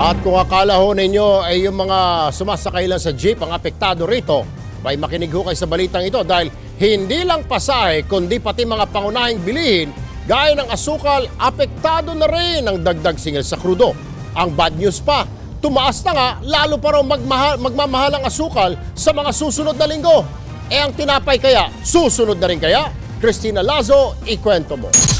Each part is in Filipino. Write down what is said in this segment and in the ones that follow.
At kung akala ho ninyo ay yung mga sumasakay lang sa jeep ang apektado rito, may makinig ho kayo sa balitang ito dahil hindi lang pasahe kundi pati mga pangunahing bilihin gaya ng asukal, apektado na rin ang dagdag singil sa krudo. Ang bad news pa, tumaas na nga lalo pa raw magmamahal ang asukal sa mga susunod na linggo. Eh ang tinapay kaya, susunod na rin kaya? Christina Lazo, ikwento mo.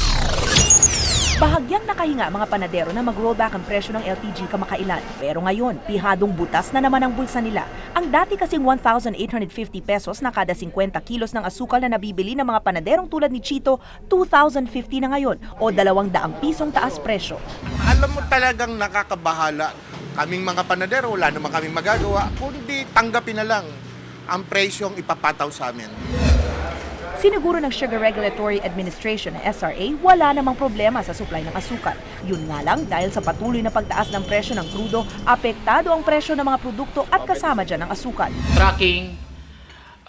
Bahagyang nakahinga mga panadero na mag-rollback ang presyo ng LPG kamakailan. Pero ngayon, pihadong butas na naman ang bulsa nila. Ang dati kasing 1,850 pesos na kada 50 kilos ng asukal na nabibili ng mga panaderong tulad ni Chito, 2,050 na ngayon o 200 pisong taas presyo. alam mo talagang nakakabahala. Kaming mga panadero, wala naman kaming magagawa, kundi tanggapin na lang ang presyong ipapataw sa amin. Siniguro ng Sugar Regulatory Administration, SRA, wala namang problema sa supply ng asukal. Yun nga lang, dahil sa patuloy na pagtaas ng presyo ng krudo, apektado ang presyo ng mga produkto at kasama dyan ang asukal. tracking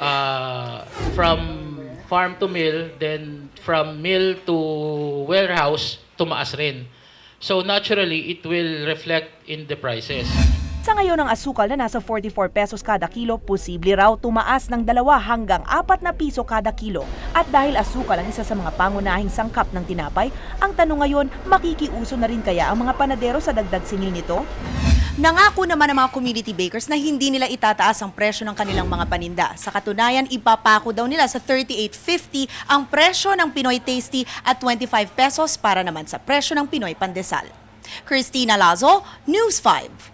uh, from farm to mill, then from mill to warehouse, tumaas rin. So naturally, it will reflect in the prices. Sa ngayon ang asukal na nasa 44 pesos kada kilo, posible raw tumaas ng dalawa hanggang apat na piso kada kilo. At dahil asukal ang isa sa mga pangunahing sangkap ng tinapay, ang tanong ngayon, makikiuso na rin kaya ang mga panadero sa dagdag singil nito? Nangako naman ang mga community bakers na hindi nila itataas ang presyo ng kanilang mga paninda. Sa katunayan, ipapako daw nila sa 38.50 ang presyo ng Pinoy Tasty at 25 pesos para naman sa presyo ng Pinoy Pandesal. Christina Lazo, News 5.